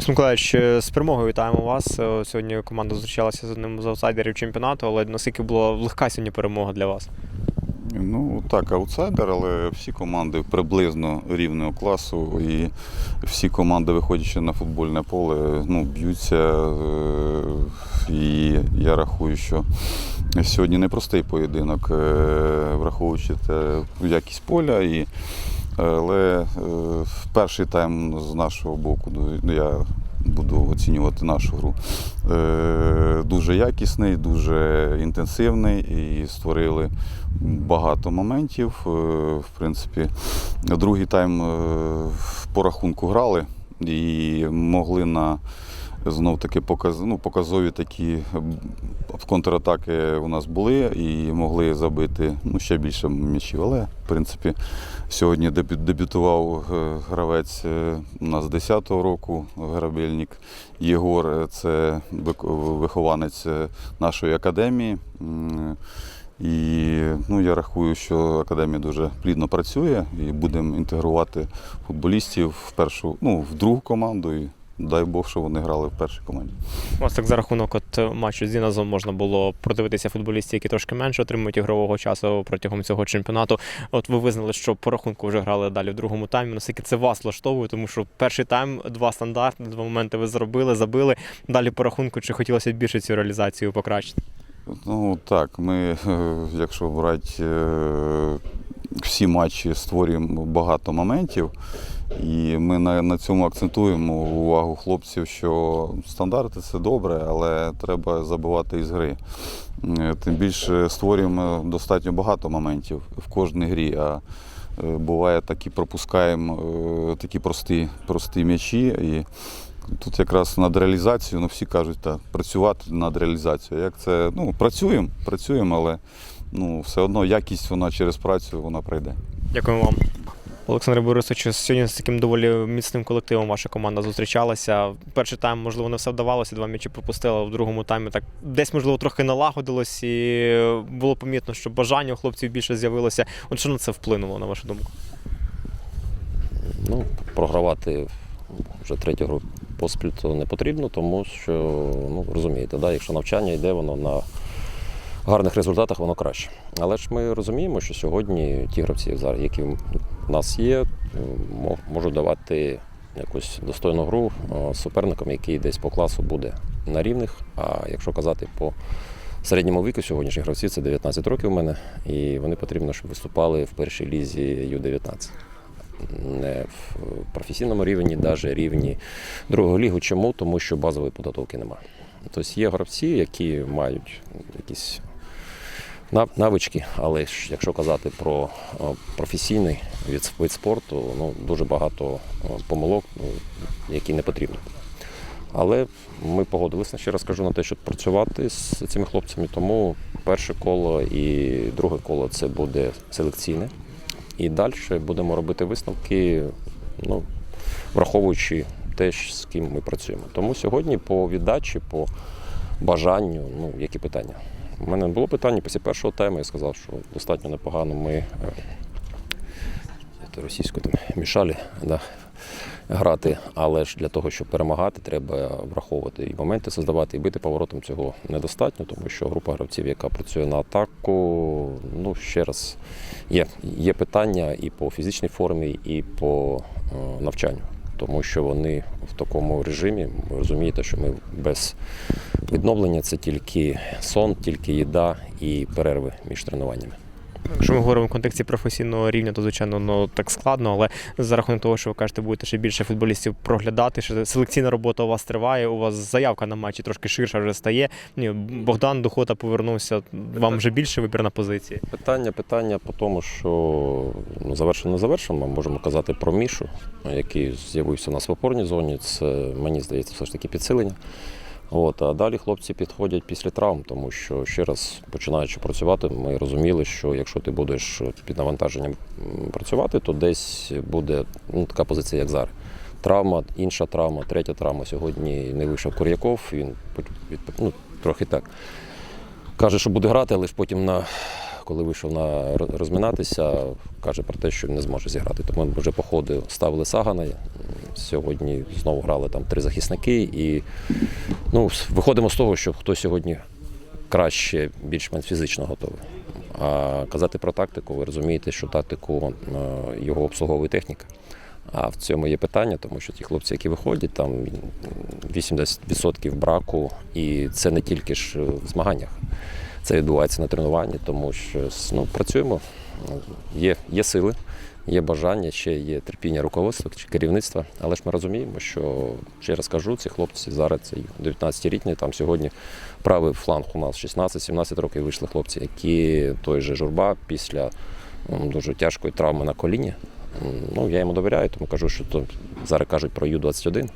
Олексій Миколаївич, е, з перемогою вітаємо вас. Е, Сьогодні команда зустрічалася з одним з аутсайдерів чемпіонату, але наскільки була легка сьогодні перемога для вас? Ну так, аутсайдер, але всі команди приблизно рівного класу, і всі команди, виходячи на футбольне поле, ну, б'ються. е, І я рахую, що сьогодні непростий поєдинок, враховуючи те, якість поля. І, але е, перший тайм з нашого боку, ну, я буду оцінювати нашу гру. Е, Дуже якісний, дуже інтенсивний і створили багато моментів. Е, В принципі, другий тайм по рахунку грали і могли на знов таки показ, ну, показові такі контратаки у нас були і могли забити ну, ще більше м'ячів. Але, в принципі, сьогодні дебютував е, гравець е, у нас 10-го року, грабельник Єгор. Е, Це вихованець е, нашої академії. І ну, я рахую, що академія дуже плідно працює і будемо інтегрувати футболістів в першу, ну, в другу команду. Дай Бог, що вони грали в першій команді. У вас так за рахунок от е, матчу з Діназом можна було продивитися футболістів, які трошки менше отримують ігрового часу протягом цього чемпіонату. От ви визнали, що по рахунку вже грали далі в другому таймі. Наскільки це вас влаштовує, тому що перший тайм два стандарти, два моменти ви зробили, забили. Далі по рахунку, чи хотілося б більше цю реалізацію покращити? Ну так, ми, якщо брати е, всі матчі, створюємо багато моментів. І ми на, на цьому акцентуємо увагу хлопців, що стандарти це добре, але треба забивати із гри. Е, Тим більше створюємо достатньо багато моментів в кожній грі. А е, буває так і пропускаємо е, такі прості, прості м'ячі. І Тут якраз над реалізацією, ну всі кажуть, так, працювати над реалізацією. Як це, ну, працюємо, працюємо, але ну, все одно якість вона через працю вона прийде. Дякуємо вам. Олександр Борисович, сьогодні з таким доволі міцним колективом ваша команда зустрічалася. Перший тайм, можливо, не все вдавалося, два м'ячі пропустила. В другому таймі так десь, можливо, трохи налагодилось, і було помітно, що бажання у хлопців більше з'явилося. От що на це вплинуло, на вашу думку? Ну, програвати вже третю гру поспіль то не потрібно, тому що, ну, розумієте, да, якщо навчання йде, воно на гарних результатах, воно краще. Але ж ми розуміємо, що сьогодні ті гравці, які в нас є, можуть давати якусь достойну гру суперникам, який десь по класу буде на рівних. А якщо казати по середньому віку сьогоднішніх гравців, це 19 років у мене, і вони потрібно, щоб виступали в першій лізі Ю-19 не в професійному рівні, навіть рівні другого лігу. Чому? Тому що базової підготовки немає. Тобто є гравці, які мають якісь навички, але якщо казати про е, професійний вид спорту, ну дуже багато е, помилок, ну, які не потрібно. Але ми погодилися, ще раз кажу, на те, щоб працювати з цими хлопцями. Тому перше коло і друге коло це буде селекційне. І далі будемо робити висновки, ну, враховуючи те, з ким ми працюємо. Тому сьогодні по віддачі, по бажанню, ну, які питання? У мене було питання після першого теми, я сказав, що достатньо непогано ми е, російською там мішалі да, грати. Але ж для того, щоб перемагати, треба враховувати і моменти создавати, і бити поворотом цього недостатньо, тому що група гравців, яка працює на атаку, ну ще раз є, є питання і по фізичній формі, і по е, навчанню. Тому що вони в такому режимі, ви розумієте, що ми без відновлення це тільки сон, тільки їда і перерви між тренуваннями. Якщо ми говоримо в контексті професійного рівня, то звичайно ну, так складно, але за рахунок того, що ви кажете, будете ще більше футболістів проглядати, що селекційна робота у вас триває, у вас заявка на матчі трошки ширша вже стає. Ні, Богдан Духота повернувся. Вам вже більше вибір на позиції. Питання, питання по тому, що ну, завершено завершено. Ми можемо казати про Мішу, який з'явився у нас в опорній зоні. Це мені здається, все ж таки підсилення. От, а далі хлопці підходять після травм, тому що ще раз починаючи працювати, ми розуміли, що якщо ти будеш під навантаженням працювати, то десь буде ну, така позиція, як зараз. Травма, інша травма, третя травма. Сьогодні не вийшов Кур'яков, він ну, трохи так каже, що буде грати, але ж потім на. Коли вийшов на роз- розминатися, каже про те, що він не зможе зіграти. Тому ми вже по ходу ставили Сагана, Сьогодні знову грали там три захисники, і ну, виходимо з того, що хто сьогодні краще, більш-менш фізично готовий. А казати про тактику, ви розумієте, що тактику е, його обслуговує техніка. А в цьому є питання, тому що ті хлопці, які виходять, там 80% браку, і це не тільки ж в змаганнях. Це відбувається на тренуванні, тому що ну, працюємо, є, є сили, є бажання, ще є терпіння руководства чи керівництва. Але ж ми розуміємо, що ще раз кажу, ці хлопці зараз це 19-річні, там сьогодні правий фланг у нас 16-17 років вийшли хлопці, які той же журба після дуже тяжкої травми на коліні. Ну, я йому довіряю, тому кажу, що то зараз кажуть про Ю-21.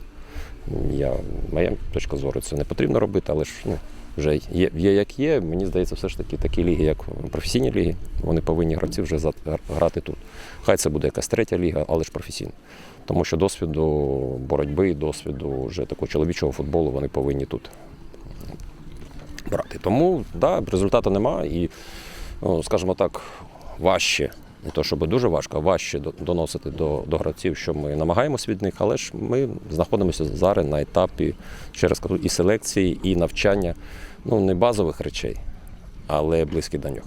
Я, моя точка зору, це не потрібно робити, але ж ну, вже є, є як є. Мені здається, все ж таки такі ліги, як професійні ліги, вони повинні гравці вже за- грати тут. Хай це буде якась третя ліга, але ж професійна. Тому що досвіду боротьби, досвіду вже такого чоловічого футболу вони повинні тут брати. Тому да, результату немає і, ну, скажімо так, важче. Не то, щоб дуже важко, важче до- доносити до, до гравців, що ми намагаємося від них, але ж ми знаходимося зараз на етапі, ще раз кажу, і селекції, і навчання, ну не базових речей, але близькі до нього.